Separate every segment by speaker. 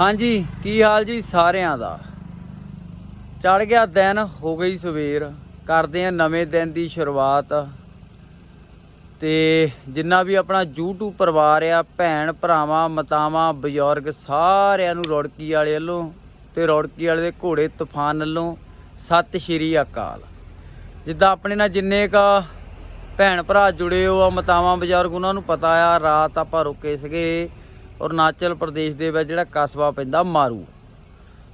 Speaker 1: ਹਾਂਜੀ, ਕੀ ਹਾਲ ਜੀ ਸਾਰਿਆਂ ਦਾ? ਚੜ ਗਿਆ ਦਿਨ, ਹੋ ਗਈ ਸਵੇਰ। ਕਰਦੇ ਆ ਨਵੇਂ ਦਿਨ ਦੀ ਸ਼ੁਰੂਆਤ। ਤੇ ਜਿੰਨਾ ਵੀ ਆਪਣਾ YouTube ਪਰਿਵਾਰ ਆ, ਭੈਣ, ਭਰਾਵਾਂ, ਮਤਾਵਾਂ, ਬਜ਼ੁਰਗ, ਸਾਰਿਆਂ ਨੂੰ ਰੌੜਕੀ ਵਾਲੇ ਵੱਲੋਂ ਤੇ ਰੌੜਕੀ ਵਾਲੇ ਦੇ ਘੋੜੇ ਤੂਫਾਨ ਵੱਲੋਂ ਸਤਿ ਸ਼੍ਰੀ ਅਕਾਲ। ਜਿੱਦਾਂ ਆਪਣੇ ਨਾਲ ਜਿੰਨੇ ਕਾ ਭੈਣ ਭਰਾ ਜੁੜੇ ਹੋ ਆ, ਮਤਾਵਾਂ, ਬਜ਼ੁਰਗ, ਉਹਨਾਂ ਨੂੰ ਪਤਾ ਆ, ਰਾਤ ਆਪਾਂ ਰੁਕੇ ਸੀਗੇ। ਅਰੁਣਾਚਲ ਪ੍ਰਦੇਸ਼ ਦੇ ਵਿੱਚ ਜਿਹੜਾ ਕਸਬਾ ਪੈਂਦਾ ਮਾਰੂ।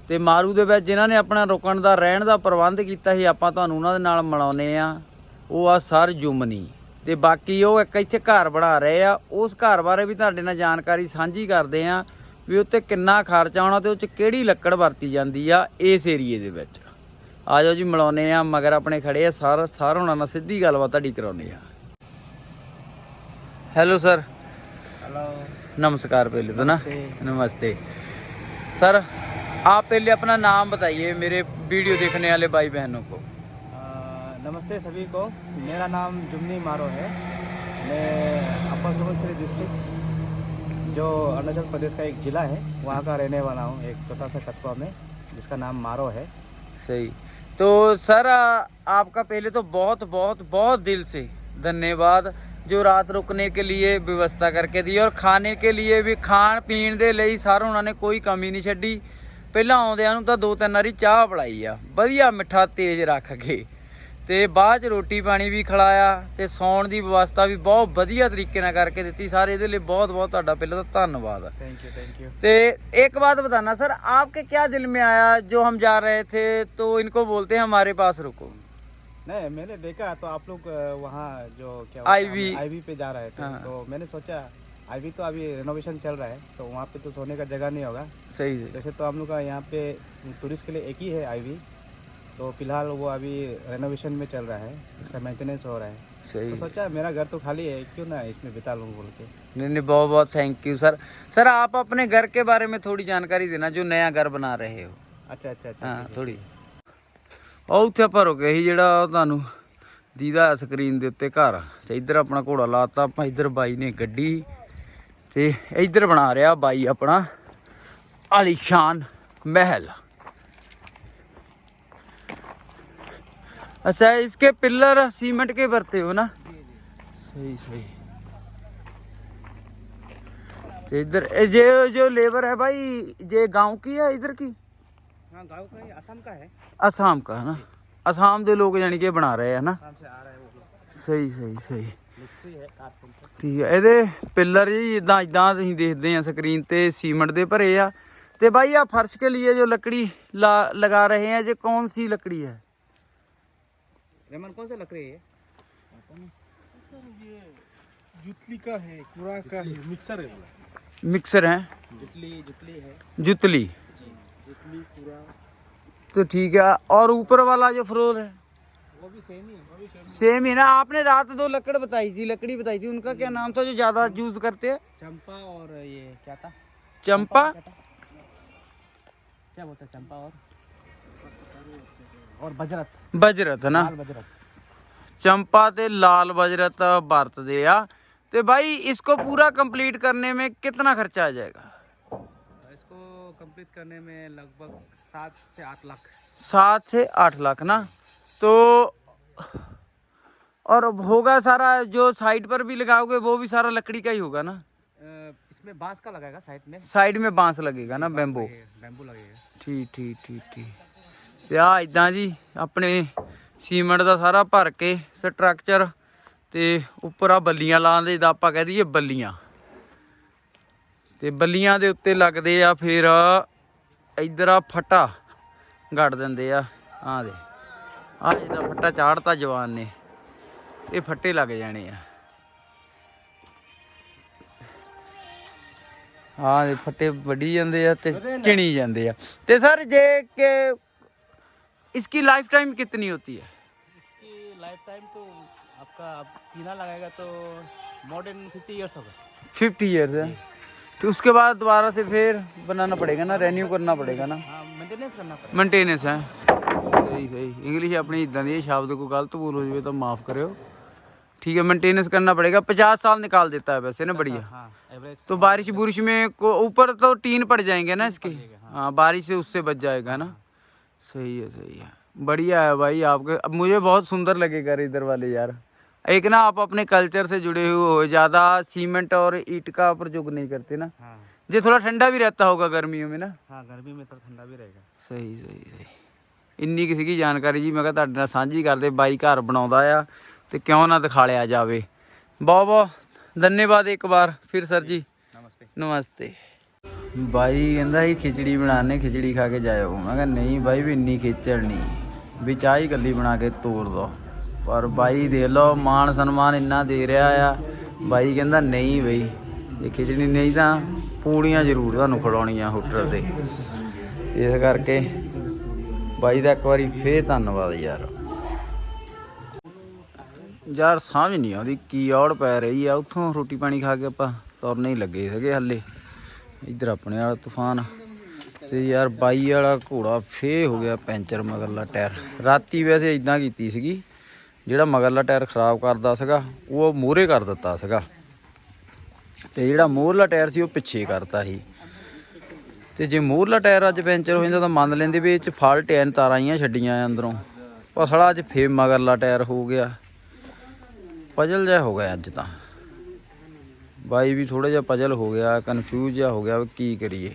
Speaker 1: ਤੇ ਮਾਰੂ ਦੇ ਵਿੱਚ ਜਿਨ੍ਹਾਂ ਨੇ ਆਪਣਾ ਰੁਕਣ ਦਾ, ਰਹਿਣ ਦਾ ਪ੍ਰਬੰਧ ਕੀਤਾ ਸੀ, ਆਪਾਂ ਤੁਹਾਨੂੰ ਉਹਨਾਂ ਦੇ ਨਾਲ ਮਿਲਾਉਨੇ ਆ ਉਹ ਆ ਸਰ ਜੁਮਨੀ। ਤੇ ਬਾਕੀ ਉਹ ਇੱਕ ਇੱਥੇ ਘਰ ਬਣਾ ਰਹੇ ਆ। ਉਸ ਘਰ ਬਾਰੇ ਵੀ ਤੁਹਾਡੇ ਨਾਲ ਜਾਣਕਾਰੀ ਸਾਂਝੀ ਕਰਦੇ ਆ ਵੀ ਉੱਤੇ ਕਿੰਨਾ ਖਰਚਾ ਆਉਣਾ ਤੇ ਉਹ ਚ ਕਿਹੜੀ ਲੱਕੜ ਵਰਤੀ ਜਾਂਦੀ ਆ ਇਸ ਏਰੀਏ ਦੇ ਵਿੱਚ। ਆ ਜਾਓ ਜੀ ਮਿਲਾਉਨੇ ਆ ਮਗਰ ਆਪਣੇ ਖੜੇ ਆ ਸਰ। ਸਰ ਹੁਣਾਂ ਨਾਲ ਸਿੱਧੀ ਗੱਲਬਾਤ ਤੁਹਾਡੀ ਕਰਾਉਨੇ ਆ ਹੈਲੋ ਸਰ
Speaker 2: हेलो
Speaker 1: नमस्कार पहले तो ना? नमस्ते। सर आप पहले अपना नाम बताइए मेरे वीडियो देखने वाले भाई बहनों को।
Speaker 2: नमस्ते सभी को। मेरा नाम जुमनी मारो है। मैं अपर सुबनसिरी डिस्ट्रिक्ट जो अरुणाचल प्रदेश का एक ज़िला है वहाँ का रहने वाला हूँ एक छोटा सा कस्बा में जिसका नाम मारो है।
Speaker 1: सही। तो सर आपका पहले तो बहुत बहुत बहुत दिल से धन्यवाद। जो रात रुकने के लिए व्यवस्था करके दी और ਖਾਣੇ के लिए ਵੀ ਖਾਣ ਪੀਣ ਦੇ ਲਈ ਸਰ ਉਹਨਾਂ ਨੇ ਕੋਈ ਕਮੀ ਨਹੀਂ ਛੱਡੀ ਪਹਿਲਾਂ ਆਉਂਦਿਆਂ ਨੂੰ ਤਾਂ ਦੋ ਤਿੰਨ ਵਾਰੀ ਚਾਹ ਪਲਾਈ ਆ ਵਧੀਆ ਮਿੱਠਾ ਤੇਜ਼ ਰੱਖ ਕੇ ਤੇ ਬਾਅਦ ਚ ਰੋਟੀ ਪਾਣੀ ਵੀ ਖਿਲਾਇਆ ਤੇ ਸੌਣ ਦੀ ਵਿਵਸਥਾ ਵੀ ਬਹੁਤ ਵਧੀਆ ਤਰੀਕੇ ਨਾਲ ਕਰਕੇ ਦਿੱਤੀ ਸਰ ਇਹਦੇ ਲਈ ਬਹੁਤ ਬਹੁਤ ਤੁਹਾਡਾ ਪਹਿਲਾਂ ਤਾਂ ਧੰਨਵਾਦ
Speaker 2: थैंक यू थैंक यू
Speaker 1: ते एक बात बताना सर आपके क्या दिल में आया जो हम जा रहे थे तो इनको बोलते हैं हमारे पास रुको
Speaker 2: नहीं मैंने देखा तो आप लोग वहाँ जो क्या
Speaker 1: आईवी
Speaker 2: आईवी पे जा रहे थे
Speaker 1: हाँ।
Speaker 2: तो मैंने सोचा आईवी तो अभी रेनोवेशन चल रहा है तो वहाँ पे तो सोने का जगह नहीं होगा।
Speaker 1: सही है।
Speaker 2: जैसे तो हम लोग का यहाँ पे टूरिस्ट के लिए एक ही है आईवी तो फ़िलहाल वो अभी रेनोवेशन में चल रहा है उसका मेंटेनेंस हो रहा है।
Speaker 1: सही
Speaker 2: तो सोचा मेरा घर तो खाली है क्यों ना इसमें बिता लूँ बोल के।
Speaker 1: नहीं नहीं बहुत बहुत थैंक यू सर सर आप अपने घर के बारे में थोड़ी जानकारी देना जो नया घर बना रहे हो।
Speaker 2: अच्छा अच्छा अच्छा
Speaker 1: हाँ, थोड़ी। ਉਹ ਉੱਥੇ ਆਪਾਂ ਰੁਕੇ ਸੀ ਜਿਹੜਾ ਉਹ ਤੁਹਾਨੂੰ ਦੀਦਾ ਸਕਰੀਨ ਦੇ ਉੱਤੇ ਘਰ ਤੇ ਇੱਧਰ ਆਪਣਾ ਘੋੜਾ ਲਾਤਾ ਆਪਾਂ ਇੱਧਰ ਬਾਈ ਨੇ ਗੱਡੀ ਤੇ ਇੱਧਰ ਬਣਾ ਰਿਹਾ ਬਾਈ ਆਪਣਾ ਆਲੀਸ਼ਾਨ महल अच्छा इसके पिलर सीमेंट के भरते हो ना सही सही तो इधर ये जो जो लेबर है भाई ये गांव की है इधर की
Speaker 2: हाँ गाँव का ही असम का है
Speaker 1: ਅਸਾਮ ਕਾ ਹੈ ਨਾ ਅਸਾਮ ਦੇ ਲੋਕ ਜਾਨੀ ਕਿ ਬਣਾ ਰਹੇ ਆ ਨਾ
Speaker 2: असम से आ रहा है वो लोग
Speaker 1: ਸਹੀ ਸਹੀ ਸਹੀ
Speaker 2: मिस्त्री है कारपेंटर
Speaker 1: ਠੀਕ ਹੈ ਇਹਦੇ ਪਿੱਲਰ ਜੀ ਇਦਾਂ ਇਦਾਂ ਤੁਸੀਂ ਦੇਖਦੇ ਆ ਸਕਰੀਨ ਤੇ ਸੀਮੈਂਟ ਦੇ ਭਰੇ ਆ ਤੇ ਭਾਈ ਆ ਫਰਸ਼ के लिए जो लकड़ी ला, लगा रहे हैं ये कौन सी लकड़ी है
Speaker 2: रेमन कौन सा लकड़ी है
Speaker 3: जुतली का है कुरा का है मिक्सर है वाला
Speaker 1: मिक्सर है
Speaker 2: जुतली जुतली है
Speaker 1: जुतली तो ठीक है और ऊपर वाला जो फ्लोर है?
Speaker 2: वो भी सेम ही है।
Speaker 1: सेम, सेम ही ना? आपने रात दो लकड़ बताई थी लकड़ी बताई थी। उनका क्या नाम था जो ज़्यादा यूज़ करते हैं?
Speaker 2: चंपा और ये क्या था?
Speaker 1: चंपा?
Speaker 2: क्या बोलते चंपा और? और बजरत
Speaker 1: बजरत है ना?
Speaker 2: बजरत
Speaker 1: चंपा ते लाल बजरत भारत दे भाई इसको पूरा कंप्लीट करने में कितना खर्चा आ जाएगा?
Speaker 2: कंप्लीट करने में लगभग सात से आठ लाख
Speaker 1: सात से आठ लाख ना तो और होगा सारा जो साइड पर भी लगाओगे वो भी सारा लकड़ी का ही होगा ना
Speaker 2: अ, इसमें बांस का लगेगा साइड में
Speaker 1: साइड में बांस लगेगा ना बैम्बो
Speaker 2: बैम्बू लगेगा
Speaker 1: ਠੀਕ ਠੀਕ ਠੀਕ ਠੀਕ ਤੇ ਆ ਇਦਾਂ ਜੀ ਆਪਣੇ ਸੀਮੈਂਟ ਦਾ ਸਾਰਾ ਭਰ ਕੇ ਸਟਰਕਚਰ ਤੇ ਉੱਪਰ ਆ ਬੱਲੀਆਂ ਲਾਉਂਦੇ ਜਿੱਦਾਂ ਆਪਾਂ ਕਹਿ ਦਈਏ ਬੱਲੀਆਂ ਤੇ ਬੱਲੀਆਂ ਦੇ ਉੱਤੇ ਲੱਗਦੇ ਆ ਫਿਰ ਇਧਰ ਆ ਫਟਾ ਗੱਡ ਦਿੰਦੇ ਆ ਆ ਦੇ ਆ ਜਿਹਦਾ ਫੱਟਾ ਚਾੜਤਾ ਜਵਾਨ ਨੇ ਇਹ ਫੱਟੇ ਲੱਗ ਜਾਣੇ ਆ ਹਾਂ ਇਹ ਫੱਟੇ ਵੱਢੀ ਜਾਂਦੇ ਆ ਤੇ ਚਿਣੀ ਜਾਂਦੇ ਆ ਤੇ ਸਰ ਜੇ ਕਿ इसकी लाइफ टाइम कितनी होती है
Speaker 2: इसकी लाइफ टाइम तो आपका अब पीना लगाएगा तो मोर देन फिफ्टी ईयर्स होगा
Speaker 1: फिफ्टी ईयर्स है तो उसके बाद दोबारा से फिर बनाना पड़ेगा ना रेन्यू करना पड़ेगा ना।
Speaker 2: मेंटेनेंस
Speaker 1: है। सही सही। इंग्लिश अपनी इदा दी शब्द को गलत बोल हो जाए तो माफ़ करो ठीक है मेंटेनेंस करना पड़ेगा। पचास साल निकाल देता है वैसे ना बढ़िया।
Speaker 2: हाँ,
Speaker 1: तो बारिश बुरिश में ऊपर तो टीन पड़ जाएँगे ना इसके। हाँ बारिश से उससे बच जाएगा ना। सही है सही है। बढ़िया है भाई आपके। अब मुझे बहुत सुंदर लगेगा इधर वाले यार। एक ना आप अपने कल्चर से जुड़े हुए हो ज़्यादा सीमेंट और ईट का प्रयोग नहीं करते ना
Speaker 2: हाँ
Speaker 1: ये थोड़ा ठंडा भी रहता होगा गर्मियों में ना
Speaker 2: हाँ गर्मी में तो ठंडा भी रहेगा
Speaker 1: ਸਹੀ ਸਹੀ ਸਹੀ ਇੰਨੀ ਕਿਸੇ ਕੀ ਜਾਣਕਾਰੀ ਜੀ ਮੈਂ ਕਿਹਾ ਤੁਹਾਡੇ ਨਾਲ ਸਾਂਝੀ ਕਰਦੇ ਬਾਈ ਘਰ ਬਣਾਉਂਦਾ ਆ ਤੇ ਕਿਉਂ ਨਾ ਦਿਖਾ ਲਿਆ ਜਾਵੇ ਬਹੁਤ ਬਹੁਤ ਧੰਨਵਾਦ ਇੱਕ ਵਾਰ ਫਿਰ ਸਰ ਜੀ
Speaker 2: नमस्ते
Speaker 1: ਨਮਸਤੇ ਬਾਈ ਕਹਿੰਦਾ ਸੀ ਖਿਚੜੀ ਬਣਾਣੇ ਖਿਚੜੀ ਖਾ ਕੇ ਜਾਇਓ ਮੈਂ ਕਿਹਾ ਨਹੀਂ ਬਾਈ ਵੀ ਇੰਨੀ ਖੇਚਲ ਨਹੀਂ ਵੀ ਚਾਹ ਹੀ ਇਕੱਲੀ ਬਣਾ ਕੇ ਤੋੜ ਦੋ ਪਰ ਬਾਈ ਦੇ ਲੋ ਮਾਣ ਸਨਮਾਨ ਇੰਨਾ ਦੇ ਰਿਹਾ ਆ। ਬਾਈ ਕਹਿੰਦਾ, ਨਹੀਂ ਬਈ ਇਹ ਖਿਚੜੀ ਨਹੀਂ ਤਾਂ ਪੂੜੀਆਂ ਜ਼ਰੂਰ ਤੁਹਾਨੂੰ ਖਿਲਾਉਣੀਆਂ ਹੋਟਲ ਤੇ। ਇਸ ਕਰਕੇ ਬਾਈ ਦਾ ਇੱਕ ਵਾਰੀ ਫੇਰ ਧੰਨਵਾਦ ਯਾਰ। ਯਾਰ, ਸਮਝ ਨਹੀਂ ਆਉਂਦੀ ਕੀ ਔੜ ਪੈ ਰਹੀ ਆ। ਉੱਥੋਂ ਰੋਟੀ ਪਾਣੀ ਖਾ ਕੇ ਆਪਾਂ ਤੁਰਨੇ ਹੀ ਲੱਗੇ ਸੀਗੇ ਹੱਲੇ। ਇੱਧਰ ਆਪਣੇ ਵਾਲਾ ਤੂਫਾਨ। ਤੇ ਯਾਰ, ਬਾਈ ਵਾਲਾ ਘੋੜਾ ਫੇ ਹੋ ਗਿਆ ਪੈਂਚਰ ਮਗਰਲਾ ਟਾਇਰ। ਰਾਤੀ ਵੈਸੇ ਇਦਾਂ ਕੀਤੀ ਸੀਗੀ। ਜਿਹੜਾ ਮਗਰਲਾ ਟਾਇਰ ਖਰਾਬ ਕਰਦਾ ਸੀਗਾ, ਉਹ ਮੂਹਰੇ ਕਰ ਦਿੱਤਾ ਸੀਗਾ। ਤੇ ਜਿਹੜਾ ਮੂਹਰਲਾ ਟਾਇਰ ਸੀ, ਉਹ ਪਿੱਛੇ ਕਰਤਾ ਸੀ। ਤੇ ਜੇ ਮੂਹਰਲਾ ਟਾਇਰ ਅੱਜ ਪੈਂਚਰ ਹੋ ਜਾਂਦਾ, ਤਾਂ ਮੰਨ ਲੈਂਦੇ ਵੀ ਇਹ ਚ ਫਾਲਟ ਐਨ ਤਾਰਾਂ ਆਈਆਂ ਛੱਡੀਆਂ ਅੰਦਰੋਂ। ਪਰ ਸਾਲਾ ਅੱਜ ਫੇਰ ਮਗਰਲਾ ਟਾਇਰ ਹੋ ਗਿਆ। ਪਜਲ ਜਿਹਾ ਹੋ ਗਿਆ ਅੱਜ ਤਾਂ। ਬਾਈ ਵੀ ਥੋੜਾ ਜਿਹਾ ਪਜਲ ਹੋ ਗਿਆ ਕਨਫਿਊਜ਼ ਜਿਹਾ ਹੋ ਗਿਆ ਵੀ ਕੀ ਕਰੀਏ।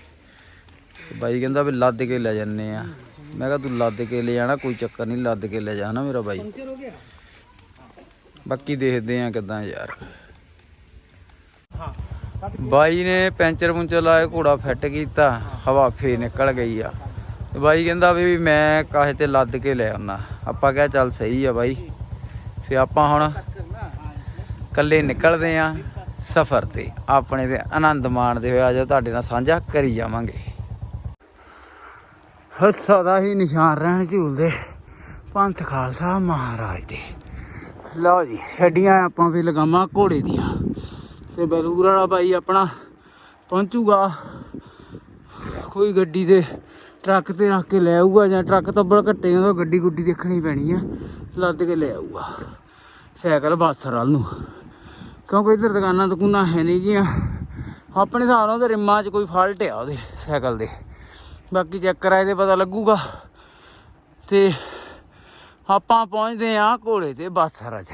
Speaker 1: ਬਾਈ ਕਹਿੰਦਾ ਵੀ ਲੱਦ ਕੇ ਲੈ ਜੰਨੇ ਆ। ਮੈਂ ਕਿਹਾ ਤੂੰ ਲੱਦ ਕੇ ਲੈ ਜਾਣਾ, ਕੋਈ ਚੱਕਰ ਨਹੀਂ, ਲੱਦ ਕੇ ਲੈ ਜਾਣਾ ਮੇਰਾ ਬਾਈ। ਬਾਕੀ ਦੇਖਦੇ ਆ ਕਿਦਾਂ ਯਾਰ। ਬਾਈ ਨੇ ਪੈਂਚਰ ਪੁੰਚਰ ਲਾਇਆ ਘੋੜਾ ਫਿੱਟ ਕੀਤਾ ਹਵਾ ਫੇ ਨਿਕਲ ਗਈ ਆ। ਤੇ ਬਾਈ ਕਹਿੰਦਾ ਵੀ ਮੈਂ ਕਾਹੇ ਤੇ ਲੱਦ ਕੇ ਲੈ ਆਉਣਾ ਆਪਾਂ ਕਿਹਾ ਚੱਲ ਸਹੀ ਆ ਬਾਈ। ਫੇ ਆਪਾਂ ਹੁਣ ਕੱਲੇ ਨਿਕਲਦੇ ਆ ਸਫ਼ਰ ਤੇ। ਆਪਣੇ ਤੇ ਆਨੰਦ ਮਾਣਦੇ ਹੋਏ ਅੱਜ ਤੁਹਾਡੇ ਨਾਲ ਸਾਂਝਾ ਕਰੀ ਜਾਵਾਂਗੇ। ਹੱਸਾ ਦਾ ਹੀ ਨਿਸ਼ਾਨ ਰਹਿਣ ਝੂਲਦੇ। ਪੰਥ ਖਾਲਸਾ ਮਹਾਰਾਜ ਦੇ। ਲਓ ਜੀ, ਛੱਡੀਆਂ ਆਪਾਂ ਵੀ ਲਗਾਵਾਂ ਘੋੜੇ ਦੀਆਂ। ਤੇ ਬਲੂਰ ਵਾਲਾ ਭਾਈ ਆਪਣਾ ਪਹੁੰਚੂਗਾ। ਕੋਈ ਗੱਡੀ ਤੇ ਟਰੱਕ ਤੇ ਰੱਖ ਕੇ ਲੈ ਆਊਗਾ ਜਾਂ ਟਰੱਕ ਤਾਂ ਬੜਾ ਘੱਟੇ ਹੁੰਦਾ ਗੱਡੀ ਗੁੱਡੀ ਦੇਖਣੀ ਪੈਣੀ ਆ। ਲੱਦ ਕੇ ਲੈ ਆਊਗਾ। ਸਾਈਕਲ ਬਾਸਰ ਵੱਲ ਨੂੰ। ਕਿਉਂਕਿ ਇੱਧਰ ਦੁਕਾਨਾਂ ਦੁਕਾਨਾਂ ਹੈ ਨਹੀਂ ਗੀਆਂ। ਆਪਣੇ ਹਿਸਾਬ ਨਾਲ ਉਹਦੇ ਰਿਮਾਂ 'ਚ ਕੋਈ ਫਾਲਟ ਆ ਉਹਦੇ ਸਾਈਕਲ ਦੇ। ਬਾਕੀ ਚੈੱਕ ਕਰਾਏ ਤੇ ਪਤਾ ਲੱਗੂਗਾ। ਤੇ ਆਪਾਂ ਪਹੁੰਚਦੇ ਆ ਘੋੜੇ ਤੇ ਬਾਸਰ 'ਚ